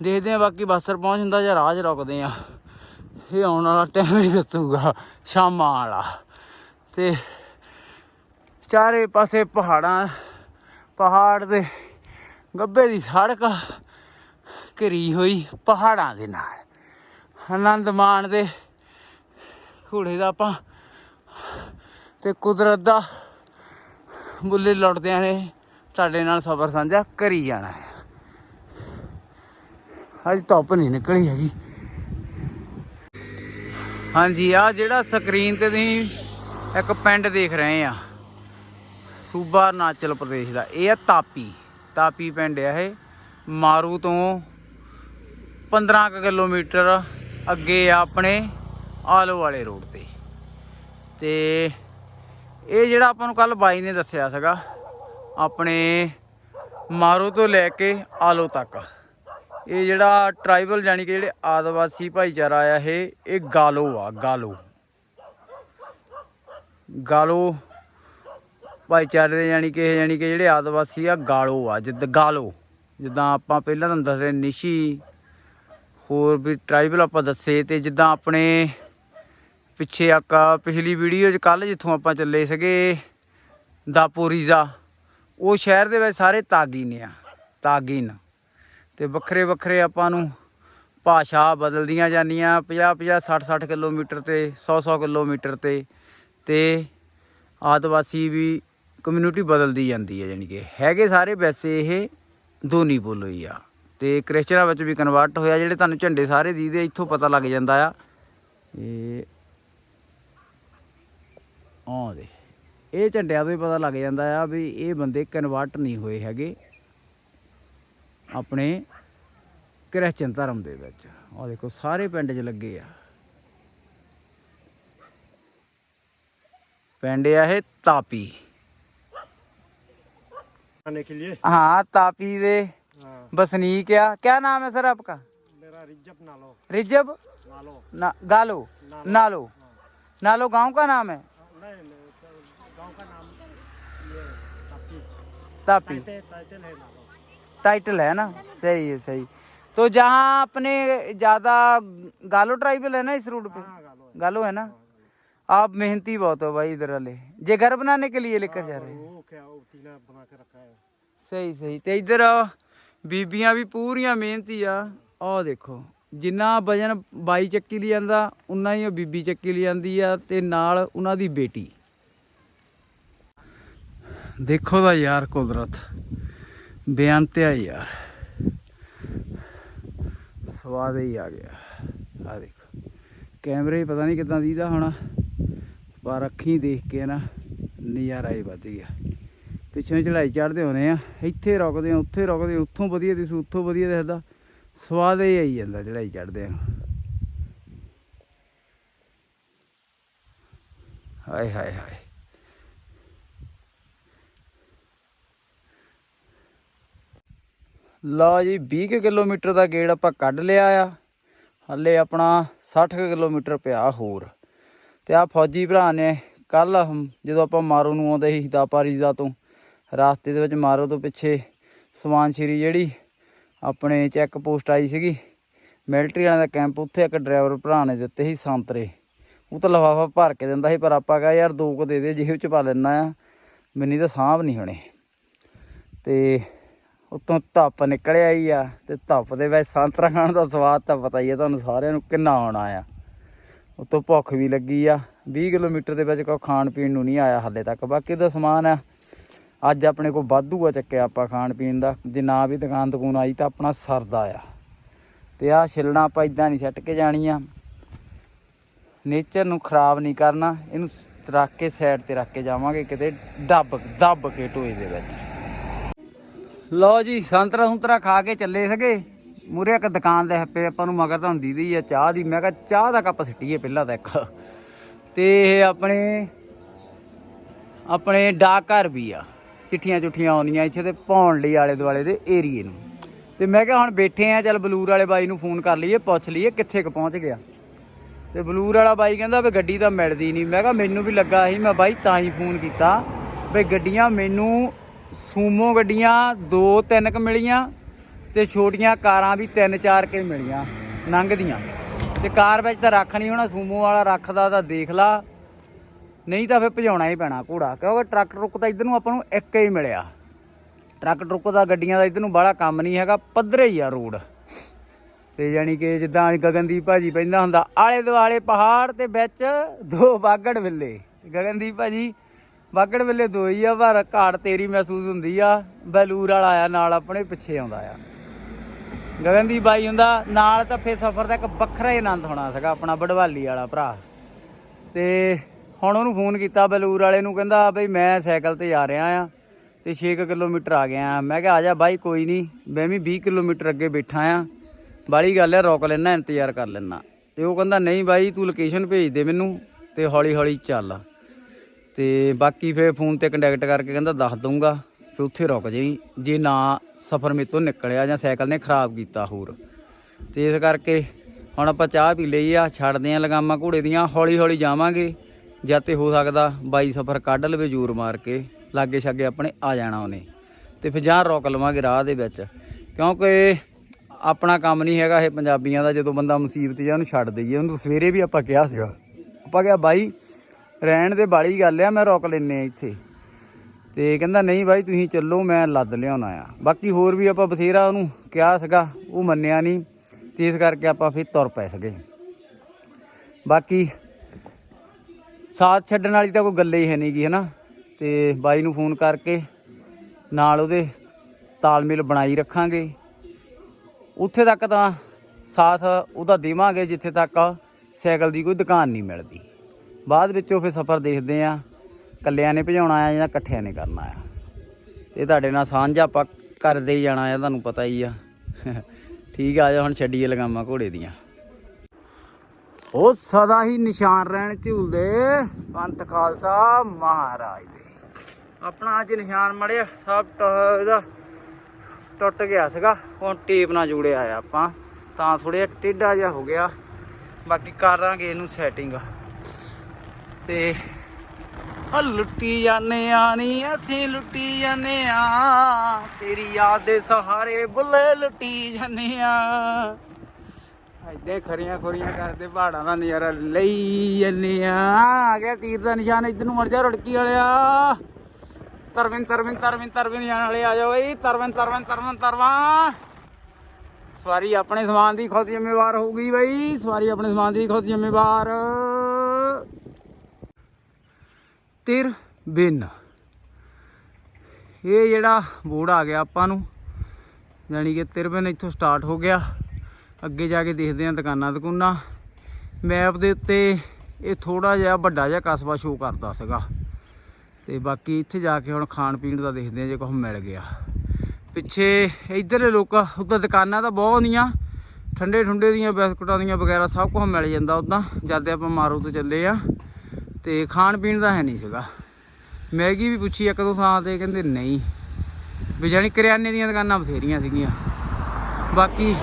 Speaker 1: ਦੇਖਦੇ ਆ ਬਾਕੀ ਬਾਸਰ ਪਹੁੰਚ ਹੁੰਦਾ ਜਾਂ ਰਾਜ 'ਚ ਰੁਕਦੇ ਆ। ਇਹ ਆਉਣ ਵਾਲਾ ਟਾਈਮ ਹੀ ਦੱਸੂਗਾ, ਸ਼ਾਮਾਂ ਵਾਲਾ। ਤੇ ਚਾਰੇ ਪਾਸੇ ਪਹਾੜਾਂ, ਪਹਾੜ ਦੇ ਗੱਬੇ ਦੀ ਸੜਕ ਘਿਰੀ ਹੋਈ ਪਹਾੜਾਂ ਦੇ ਨਾਲ। ਆਨੰਦ ਮਾਣਦੇ ਘੋੜੇ ਦਾ ਆਪਾਂ ਤੇ ਕੁਦਰਤ ਦਾ ਬੁੱਲੇ ਲੁੱਟਦਿਆਂ ਨੇ ਤੁਹਾਡੇ ਨਾਲ ਸਬਰ ਸਾਂਝਾ ਕਰੀ ਜਾਣਾ ਹੈ। ਅੱਜ ਧੁੱਪ ਨਹੀਂ ਨਿਕਲੀ ਹੈਗੀ। ਹਾਂਜੀ ਆ ਜਿਹੜਾ ਸਕਰੀਨ ਤੇ ਤੁਸੀਂ ਇੱਕ ਪਿੰਡ ਦੇਖ ਰਹੇ ਆ, ਸੂਬਾ ਅਰੁਣਾਚਲ ਪ੍ਰਦੇਸ਼ ਦਾ, ਇਹ ਆ ਤਾਪੀ। ਤਾਪੀ ਪਿੰਡ ਆ ਇਹ। ਮਾਰੂ ਤੋਂ 15 ਕੁ ਕਿਲੋਮੀਟਰ ਅੱਗੇ ਆ ਆਪਣੇ ਆਲੋ ਵਾਲੇ ਰੋਡ ਤੇ। ਤੇ ਇਹ ਜਿਹੜਾ ਆਪਾਂ ਨੂੰ ਕੱਲ ਬਾਈ ਨੇ ਦੱਸਿਆ ਸੀਗਾ ਆਪਣੇ ਮਾਰੋ ਤੋਂ ਲੈ ਕੇ ਆਲੋ ਤੱਕ। ਇਹ ਜਿਹੜਾ ਟ੍ਰਾਈਬਲ ਜਾਨੀ ਕਿ ਜਿਹੜੇ ਆਦਿਵਾਸੀ ਭਾਈਚਾਰਾ ਆ, ਇਹ ਇਹ ਗਾਲੋ ਆ, ਗਾਲੋ। ਗਾਲੋ ਭਾਈਚਾਰੇ ਦੇ ਜਾਨੀ ਕਿ ਇਹ ਜਾਨੀ ਕਿ ਜਿਹੜੇ ਆਦਿਵਾਸੀ ਆ, ਗਾਲੋ ਆ, ਜਿੱਦ, ਗਾਲੋ। ਜਿੱਦਾਂ ਆਪਾਂ ਪਹਿਲਾਂ ਤੁਹਾਨੂੰ ਦੱਸ ਰਹੇ, ਨਿਸ਼ੀ, ਹੋਰ ਵੀ ਟ੍ਰਾਈਬਲ ਆਪਾਂ ਦੱਸੇ ਤੇ ਜਿੱਦਾਂ ਆਪਣੇ ਪਿੱਛੇ ਆਕਾ, ਪਿਛਲੀ ਵੀਡੀਓ 'ਚ ਕੱਲ ਜਿੱਥੋਂ ਆਪਾਂ ਚੱਲੇ ਸੀਗੇ ਦਾਪੋਰੀਜ਼ਾ ਉਹ ਸ਼ਹਿਰ ਦੇ ਵਿੱਚ ਸਾਰੇ ਤਾਗੀ ਨੇ ਆ, ਤਾਗੀਨ। ਤੇ ਵੱਖਰੇ ਵੱਖਰੇ ਆਪਾਂ ਨੂੰ ਭਾਸ਼ਾ ਬਦਲਦੀਆਂ ਜਾਂਦੀਆਂ 50 50 60 60 ਕਿਲੋਮੀਟਰ ਤੇ 100 100 ਕਿਲੋਮੀਟਰ ਤੇ ਤੇ ਆਦਿਵਾਸੀ ਵੀ ਕਮਿਊਨਿਟੀ ਬਦਲਦੀ ਜਾਂਦੀ ਹੈ ਜਾਨੀ ਕਿ ਹੈਗੇ ਸਾਰੇ ਵੈਸੇ ਇਹ ਦੋਨੀ ਬੋਲੋ ਹੀ ਆ। ਤੇ ਕ੍ਰਿਸਚਨਾਂ ਵਿੱਚ ਵੀ ਕਨਵਰਟ ਹੋਇਆ, ਜਿਹੜੇ ਤੁਹਾਨੂੰ ਝੰਡੇ ਸਾਰੇ ਦੀਦੇ, ਇੱਥੋਂ ਪਤਾ ਲੱਗ ਜਾਂਦਾ ਆ। ਇਹ ਆਹ ਦੇ ਇਹ ਝੰਡਿਆਂ ਤੋਂ ਹੀ ਪਤਾ ਲੱਗ ਜਾਂਦਾ ਆ ਵੀ ਇਹ ਬੰਦੇ ਕਨਵਰਟ ਨਹੀਂ ਹੋਏ ਹੈਗੇ ਆਪਣੇ ਕ੍ਰਿਸਚਨ ਧਰਮ ਦੇ ਵਿੱਚ ਆਹ ਦੇਖੋ ਸਾਰੇ ਪਿੰਡ 'ਚ ਲੱਗੇ ਆ ਪਿੰਡ ਆ ਇਹ ਤਾਪੀ
Speaker 3: आने के लिए
Speaker 1: हाँ तापी दे
Speaker 3: हाँ
Speaker 1: बसनीक क्या क्या नाम है सर आपका
Speaker 3: मेरा रिजप नालो
Speaker 1: रिजब
Speaker 3: नालो
Speaker 1: ना गालो नालो नालो गांव का नाम है
Speaker 3: तापी टाइटल टाइटल है नालो
Speaker 1: टाइटल है ना सही है सही तो जहाँ अपने ज्यादा गालो ट्राइबल है ना इस रूट पे
Speaker 3: हाँ गालो है
Speaker 1: गालो है ना आप मेहनती बहुत हो भाई इधर वाले जे घर बनाने के लिए लेकर जा रहे हैं
Speaker 3: वो क्या वो टीना बना के रखा है
Speaker 1: ਸਹੀ ਸਹੀ ਤੇ ਇੱਧਰ ਬੀਬੀਆਂ ਵੀ ਪੂਰੀਆਂ ਮਿਹਨਤੀ ਆ ਆਹ ਦੇਖੋ ਜਿੰਨਾ ਵਜਨ ਬਾਈ ਚੱਕੀ ਲਈ ਜਾਂਦਾ ਉਨਾ ਹੀ ਉਹ ਬੀਬੀ ਚੱਕੀ ਲਈ ਜਾਂਦੀ ਆ ਤੇ ਨਾਲ ਉਹਨਾਂ ਦੀ ਬੇਟੀ ਦੇਖੋ ਦਾ ਯਾਰ ਕੁਦਰਤ ਬਿਆਨ ਤੇ ਆ ਯਾਰ। ਸਵਾਦ ਹੀ ਆ ਗਿਆ। ਆ ਦੇਖੋ, ਕੈਮਰੇ ਪਤਾ ਨਹੀਂ ਕਿਦਾਂ ਦੀਦਾ ਹੋਣਾ, ਪਰ ਅੱਖੀਂ ਦੇਖ ਕੇ ਨਾ ਨਜ਼ਾਰਾ ਹੀ ਵੱਜ ਗਿਆ। ਪਿੱਛੋਂ ਚੜਾਈ ਚੜਦੇ ਹੋਣੇ ਆ, ਇੱਥੇ ਰੁਕਦੇ ਆ, ਉੱਥੇ ਰੁਕਦੇ ਆ, ਉੱਥੋਂ ਵਧੀਆ ਦਿਸੂ, ਉੱਥੋਂ ਵਧੀਆ ਦਿਸਦਾ। ਸਵਾਦ ਹੀ ਆਈ ਜਾਂਦਾ ਚੜਾਈ ਚੜਦੇ ਨੂੰ। ਹਾਏ ਹਾਏ ਹਾਏ। ਲਓ ਜੀ 20 ਕੁ ਕਿਲੋਮੀਟਰ ਦਾ ਗੇੜ ਆਪਾਂ ਕੱਢ ਲਿਆ ਆ। ਹੱਲੇ ਆਪਣਾ 60 ਕੁ ਕਿਲੋਮੀਟਰ ਪਿਆ ਹੋਰ। ਤੇ ਆ ਫੌਜੀ ਭਰਾ ਨੇ ਕੱਲ ਜਦੋਂ ਆਪਾਂ ਮਾਰੋ ਨੂੰ ਆਉਂਦੇ ਸੀ ਦਾਪਾ ਰੀਜ਼ਾ ਤੋਂ, ਰਾਸਤੇ ਦੇ ਵਿੱਚ ਮਾਰੋ ਤੋਂ ਪਿੱਛੇ ਸਵਾਨ ਸ਼੍ਰੀ ਜਿਹੜੀ ਆਪਣੇ ਚੈੱਕ ਪੋਸਟ ਆਈ ਸੀਗੀ, ਮਿਲਟਰੀ ਵਾਲਿਆਂ ਦਾ ਕੈਂਪ, ਉੱਥੇ ਇੱਕ ਡਰਾਈਵਰ ਭਰਾ ਨੇ ਦਿੱਤੇ ਸੀ ਸੰਤਰੇ। ਉਹ ਤਾਂ ਲਫਾਫਾ ਭਰ ਕੇ ਦਿੰਦਾ ਸੀ, ਪਰ ਆਪਾਂ ਕਹਾ ਯਾਰ ਦੋ ਕੁ ਦੇ ਦੇ, ਜੇਬ ਚ ਪਾ ਲੈਣਾ ਆ। ਮੈਨੂੰ ਤਾਂ ਸਾਂਭ ਨਹੀਂ ਹੋਣੇ। ਤੇ ਉਤੋਂ ਧੱਪ ਨਿਕਲਿਆ ਹੀ ਆ ਤੇ ਧੱਪ ਦੇ ਵਿੱਚ ਸੰਤਰਾ ਖਾਣ ਦਾ ਸਵਾਦ ਤਾਂ ਪਤਾ ਹੀ ਆ, ਤੁਹਾਨੂੰ ਸਾਰਿਆਂ ਨੂੰ ਕਿੰਨਾ ਆਉਣਾ ਆ। ਉਤੋਂ ਭੁੱਖ ਵੀ ਲੱਗੀ ਆ। 20 ਕਿਲੋਮੀਟਰ ਦੇ ਵਿੱਚ ਕੋਈ ਖਾਣ ਪੀਣ ਨੂੰ ਨਹੀਂ ਆਇਆ ਹਾਲੇ ਤੱਕ। ਬਾਕੀ ਦਾ ਸਮਾਨ ਆ। ਅੱਜ ਆਪਣੇ ਕੋਲ ਵਾਧੂ ਆ ਚੱਕਿਆ ਆਪਾਂ ਖਾਣ ਪੀਣ ਦਾ। ਜੇ ਨਾ ਵੀ ਦੁਕਾਨ ਦੁਕਾਨ ਆਈ ਤਾਂ ਆਪਣਾ ਸਰਦਾ ਆ। ਤੇ ਆ ਛਿਲਣਾ ਆਪਾਂ ਇਦਾਂ ਨਹੀਂ ਸੱਟ ਕੇ ਜਾਣੀਆਂ ਨੇਚਰ ਨੂੰ ਖਰਾਬ ਨਹੀਂ ਕਰਨਾ। ਇਹਨੂੰ ਸ- ਰੱਖ ਕੇ ਸਾਈਡ ਤੇ ਰੱਖ ਕੇ ਜਾਵਾਂਗੇ ਕਿਤੇ। ਡੱਬ ਦੱਬ ਕੇ ਟੋਏ ਦੇ ਵਿੱਚ। ਲਓ ਜੀ, ਸੰਤਰਾ ਸੰਤਰਾ ਖਾ ਕੇ ਚੱਲੇ ਸਗੇ। ਮੂਰੇ ਇੱਕ ਦੁਕਾਨ ਦੇ ਹੱਪੇ ਆਪਾਂ ਨੂੰ ਮਗਰ ਤਾਂ ਹੁੰਦੀ ਦੀ ਆ, ਚਾਹ ਦੀ। ਮੈਂ ਕਿਹਾ ਚਾਹ ਦਾ ਕੱਪ ਸਿੱਟੀਏ ਪਹਿਲਾਂ ਤਾਂ ਇੱਕ। ਤੇ ਇਹ ਆਪਣੇ ਆਪਣੇ ਡਾਕ ਘਰ ਵੀ ਆ। ਚਿੱਠੀਆਂ ਚੁੱਠੀਆਂ ਆਉਣੀਆਂ ਇੱਥੇ ਤੇ ਪਾਉਣ ਲਈ ਆਲੇ ਦੁਆਲੇ ਦੇ ਏਰੀਏ ਨੂੰ। ਤੇ ਮੈਂ ਕਿਹਾ ਹੁਣ ਬੈਠੇ ਆ, ਚੱਲ ਬਲੂਰ ਵਾਲੇ ਬਾਈ ਨੂੰ ਫੋਨ ਕਰ ਲਈਏ, ਪੁੱਛ ਲਈਏ ਕਿੱਥੇ ਕੁ ਪਹੁੰਚ ਗਿਆ। ਤੇ ਬਲੂਰ ਵਾਲਾ ਬਾਈ ਕਹਿੰਦਾ ਵੀ ਗੱਡੀ ਤਾਂ ਮਿਲਦੀ ਨਹੀਂ ਮੈਂ ਕਿਹਾ ਮੈਨੂੰ ਵੀ ਲੱਗਾ ਸੀ, ਮੈਂ ਬਾਈ ਤਾਂ ਹੀ ਫੋਨ ਕੀਤਾ ਵੀ ਗੱਡੀਆਂ ਮੈਨੂੰ ਸੂਮੋ ਗੱਡੀਆਂ ਦੋ ਤਿੰਨ ਕ ਮਿਲੀਆਂ ਤੇ ਛੋਟੀਆਂ ਕਾਰਾਂ ਵੀ ਤਿੰਨ ਚਾਰ ਕੇ ਮਿਲੀਆਂ ਲੰਘਦੀਆਂ ਤੇ ਕਾਰ ਵਿੱਚ ਤਾਂ ਰੱਖ ਨਹੀਂ ਹੋਣਾ, ਸੂਮੋ ਵਾਲਾ ਰੱਖਦਾ ਤਾਂ ਦੇਖ ਲਾ। ਨਹੀਂ ਤਾਂ ਫਿਰ ਭਜਾਉਣਾ ਹੀ ਪੈਣਾ ਘੋੜਾ, ਕਿਉਂਕਿ ਟਰੱਕ ਟਰੁੱਕ ਤਾਂ ਇਧਰ ਨੂੰ ਆਪਾਂ ਨੂੰ ਇੱਕ ਹੀ ਮਿਲਿਆ। ਟਰੱਕ ਟਰੁੱਕ ਦਾ ਗੱਡੀਆਂ ਦਾ ਇਧਰ ਨੂੰ ਬੜਾ ਕੰਮ ਨਹੀਂ ਹੈਗਾ, ਪੱਧਰੇ ਹੀ ਆ ਰੋਡ। ਤੇ ਯਾਨੀ ਕਿ ਜਿੱਦਾਂ ਗਗਨਦੀਪ ਭਾਜੀ ਪੈਂਦਾ ਹੁੰਦਾ, ਆਲੇ ਦੁਆਲੇ ਪਹਾੜ ਤੇ ਵਿੱਚ ਦੋ ਬਾਗੜ ਵਿੱਲੇ। ਗਗਨਦੀਪ ਭਾਜੀ ਵਾਕੜ ਵੇਲੇ ਦੋ ਹੀ ਆ, ਪਰ ਘਾੜ ਤੇਰੀ ਮਹਿਸੂਸ ਹੁੰਦੀ ਆ। ਬੈਲੂਰ ਵਾਲਾ ਆਇਆ, ਨਾਲ ਆਪਣੇ ਪਿੱਛੇ ਆਉਂਦਾ ਆ। ਗਗਨਦੀਪ ਬਾਈ ਹੁੰਦਾ, ਨਾਲ ਤਾਂ ਫੇ ਸਫ਼ਰ ਦਾ ਇੱਕ ਵੱਖਰਾ ਹੀ ਆਨੰਦ ਹੋਣਾ ਸੀਗਾ, ਆਪਣਾ ਬੜਵਾਲੀ ਵਾਲਾ ਭਰਾ। ਤੇ ਹੁਣ ਉਹਨੂੰ ਫੋਨ ਕੀਤਾ ਬੈਲੂਰ ਵਾਲੇ ਨੂੰ, ਕਹਿੰਦਾ ਬਈ ਮੈਂ ਸਾਈਕਲ ਤੇ ਜਾ ਰਿਹਾ ਆ ਤੇ 6 ਕਿਲੋਮੀਟਰ ਆ ਗਿਆ ਆ। ਮੈਂ ਕਿਹਾ, ਆ ਜਾ ਬਾਈ, ਕੋਈ ਨਹੀਂ, ਮੈਂ ਵੀ 20 ਕਿਲੋਮੀਟਰ ਅੱਗੇ ਬੈਠਾ ਆ। ਬਾਲੀ ਗੱਲ ਆ, ਰੋਕ ਲੈਣਾ ਇੰਤਜ਼ਾਰ ਕਰ ਲੈਣਾ ਤੇ ਉਹ ਕਹਿੰਦਾ, ਨਹੀਂ ਬਾਈ, ਤੂੰ ਲੋਕੇਸ਼ਨ ਭੇਜ ਦੇ ਮੈਨੂੰ ਤੇ ਹੌਲੀ ਹੌਲੀ ਚੱਲ। ਤੇ ਬਾਕੀ ਫੇਰ ਫੋਨ ਤੇ ਕੰਟੈਕਟ ਕਰਕੇ ਕਹਿੰਦਾ ਦੱਸ ਦਊਂਗਾ ਫੇ ਉੱਥੇ ਰੁਕ ਜਾਈ। ਜੇ ਨਾ ਸਫ਼ਰ ਮੇਰੇ ਤੋਂ ਨਿਕਲਿਆ ਜਾਂ ਸਾਈਕਲ ਨੇ ਖਰਾਬ ਕੀਤਾ ਹੋਰ। ਤੇ ਇਸ ਕਰਕੇ ਹੁਣ ਆਪਾਂ ਚਾਹ ਪੀ ਲਈ ਆ, ਛੱਡਦੇ ਆ ਲਗਾਮਾਂ ਘੋੜੇ ਦੀਆਂ ਹੌਲੀ ਹੌਲੀ ਜਾਵਾਂਗੇ। ਜਾਂ ਤੇ ਹੋ ਸਕਦਾ ਬਾਈ ਸਫ਼ਰ ਕੱਢ ਲਵੇ ਜ਼ੂਰ ਮਾਰ ਕੇ, ਲਾਗੇ ਛਾਗੇ ਆਪਣੇ ਆ ਜਾਣਾ ਉਹਨੇ। ਤੇ ਫਿਰ ਜਾਂ ਰੋਕ ਲਵਾਂਗੇ ਰਾਹ ਦੇ ਵਿੱਚ। ਕਿਉਂਕਿ ਆਪਣਾ ਕੰਮ ਨਹੀਂ ਹੈਗਾ ਇਹ ਪੰਜਾਬੀਆਂ ਦਾ, ਜਦੋਂ ਬੰਦਾ ਮੁਸੀਬਤ ਜਾਂ ਉਹਨੂੰ ਛੱਡ ਦਈਏ। ਉਹਨੂੰ ਸਵੇਰੇ ਵੀ ਆਪਾਂ ਕਿਹਾ ਸੀਗਾ। ਆਪਾਂ ਕਿਹਾ, ਬਾਈ ਰਹਿਣ ਦੇ ਬਾਲੀ ਗੱਲ ਆ, ਮੈਂ ਰੋਕ ਲੈਨੇ ਆ ਇੱਥੇ। ਤੇ ਕਹਿੰਦਾ, ਨਹੀਂ ਬਾਈ, ਤੁਸੀਂ ਚੱਲੋ, ਮੈਂ ਲੱਦ ਲਿਆਉਣਾ ਆ। ਬਾਕੀ ਹੋਰ ਵੀ ਆਪਾਂ ਬਥੇਰਾ ਉਹਨੂੰ ਕਿਹਾ ਸੀਗਾ, ਉਹ ਮੰਨਿਆ ਨਹੀਂ ਤੇ ਇਸ ਕਰਕੇ ਆਪਾਂ ਫਿਰ ਤੁਰ ਪਏ ਸਕੇ ਬਾਕੀ ਸਾਥ ਛੱਡਣ ਵਾਲੀ ਤਾਂ ਕੋਈ ਗੱਲ ਹੀ ਹੈ ਨਹੀਂਗੀ ਹਨਾ? ਤੇ ਬਾਈ ਨੂੰ ਫੋਨ ਕਰਕੇ ਨਾਲ ਉਹਦੇ ਤਾਲਮੇਲ ਬਣਾਈ ਰੱਖਾਂਗੇ। ਉੱਥੇ ਤੱਕ ਤਾਂ ਸਾਥ ਉਹਦਾ ਦੇਵਾਂਗੇ, ਜਿੱਥੇ ਤੱਕ ਸਾਈਕਲ ਦੀ ਕੋਈ ਦੁਕਾਨ ਨਹੀਂ ਮਿਲਦੀ। ਬਾਅਦ ਵਿੱਚੋਂ ਫਿਰ ਸਫ਼ਰ ਦੇਖਦੇ ਆ ਕੱਲਿਆਂ ਨੇ ਭਜਾਉਣਾ ਆ ਜਾਂ ਇਕੱਠਿਆਂ ਨੇ ਕਰਨਾ ਆ। ਤੇ ਤੁਹਾਡੇ ਨਾਲ ਸਾਂਝਾ ਆਪਾਂ ਕਰਦੇ ਹੀ ਜਾਣਾ ਆ, ਤੁਹਾਨੂੰ ਪਤਾ ਹੀ ਆ। ਠੀਕ ਆ ਜਾ ਹੁਣ ਛੱਡੀਏ ਲਗਾਮਾਂ ਘੋੜੇ ਦੀਆਂ। ਉਹ ਸਦਾ ਹੀ ਨਿਸ਼ਾਨ ਰਹਿਣ ਝੂਲਦੇ ਪੰਥ ਖਾਲਸਾ ਮਹਾਰਾਜ ਦੇ। ਆਪਣਾ ਅੱਜ ਨਿਸ਼ਾਨ ਮੜਿਆ, ਸਭ ਇਹਦਾ ਟੁੱਟ ਗਿਆ ਸੀਗਾ, ਹੁਣ ਟੇਪ ਨਾਲ ਜੁੜਿਆ ਆ ਆਪਾਂ। ਤਾਂ ਥੋੜ੍ਹਾ ਜਿਹਾ ਟੇਢਾ ਜਿਹਾ ਹੋ ਗਿਆ। ਬਾਕੀ ਕਰਾਂਗੇ ਇਹਨੂੰ ਸੈਟਿੰਗ ਤੇ ਆ ਲੁੱਟੀ ਜਾਂਦੇ ਆ ਨੀ, ਅਸੀਂ ਲੁੱਟੀ ਜਾਂਦੇ ਆ। ਤੇਰੀ ਯਾਦ ਦੇ ਸਹਾਰੇ ਬੁੱਲੇ ਲੁੱਟੀ ਜਾਂਦੇ ਆ। ਐਦੇ ਖਰੀਆਂ ਖੁਰੀਆਂ ਕਰਦੇ ਪਹਾੜਾਂ ਦਾ ਨਜ਼ਾਰਾ ਲਈ ਜਾਂਦੇ ਆ। ਆ ਗਿਆ ਤੀਰ ਦਾ ਨਿਸ਼ਾਨ, ਇੱਧਰ ਨੂੰ ਮੜ ਜਾ ਰੜਕੀ ਵਾਲਿਆ। ਤਰਵਿੰ ਤਰਵਿੰ ਤਰਵਿੰ ਤਰਵਿੰ ਜਾਣ ਵਾਲੇ ਆ ਜਾਓ ਬਈ। ਤਰਵਿੰ ਤਰਵਿੰ ਤਰਵਿੰ ਤਰਵਾਂ ਸਵਾਰੀ ਆਪਣੇ ਸਮਾਨ ਦੀ ਖੁਦ ਜ਼ਿੰਮੇਵਾਰ ਹੋਊਗੀ ਬਈ। ਸਵਾਰੀ ਆਪਣੇ ਸਮਾਨ ਦੀ ਖੁਦ ਜ਼ਿੰਮੇਵਾਰ। ਤਿਰ ਬਿਨ। ਇਹ ਜਿਹੜਾ ਬੋਰਡ ਆ ਗਿਆ ਆਪਾਂ ਨੂੰ ਯਾਨੀ ਕਿ ਤਿਰਬਨ ਇੱਥੋਂ ਸਟਾਰਟ ਹੋ ਗਿਆ। ਅੱਗੇ ਜਾ ਕੇ ਦੇਖਦੇ ਹਾਂ ਦੁਕਾਨਾਂ ਦੁਕਾਨਾਂ। ਮੈਪ ਦੇ ਉੱਤੇ ਇਹ ਥੋੜਾ ਜਿਹਾ ਵੱਡਾ ਜਿਹਾ ਕਸਬਾ ਸ਼ੋ ਕਰਦਾ ਸੀਗਾ। ਤੇ ਬਾਕੀ ਇੱਥੇ ਜਾ ਕੇ ਹੁਣ ਖਾਣ ਪੀਣ ਦਾ ਦੇਖਦੇ ਹਾਂ ਜੇ ਕੁਝ ਮਿਲ ਗਿਆ। ਪਿੱਛੇ ਇੱਧਰ ਲੋਕ, ਉੱਧਰ ਦੁਕਾਨਾਂ ਤਾਂ ਬਹੁਤ ਹੁੰਦੀਆਂ। ਠੰਡੇ ਠੁੰਡੇ ਦੀਆਂ ਬਿਸਕੁਟਾਂ ਦੀਆਂ ਵਗੈਰਾ ਸਭ ਕੁਝ ਮਿਲ ਜਾਂਦਾ ਉਦਾਂ। ਜਦ ਆਪਾਂ ਮਾਰੂ ਤੋਂ ਚੱਲੇ ਆ ਤੇ ਖਾਣ ਪੀਣ ਦਾ ਹੈ ਨਹੀਂ ਸੀਗਾ। ਮੈਗੀ ਵੀ ਪੁੱਛੀ ਇੱਕ ਦੋ ਥਾਂ ਤੇ, ਕਹਿੰਦੇ ਨਹੀਂ। ਵੀ ਜਾਣੀ ਕਰਿਆਨੇ ਦੀਆਂ ਦੁਕਾਨਾਂ ਬਥੇਰੀਆਂ ਸੀਗੀਆਂ। ਬਾਕੀ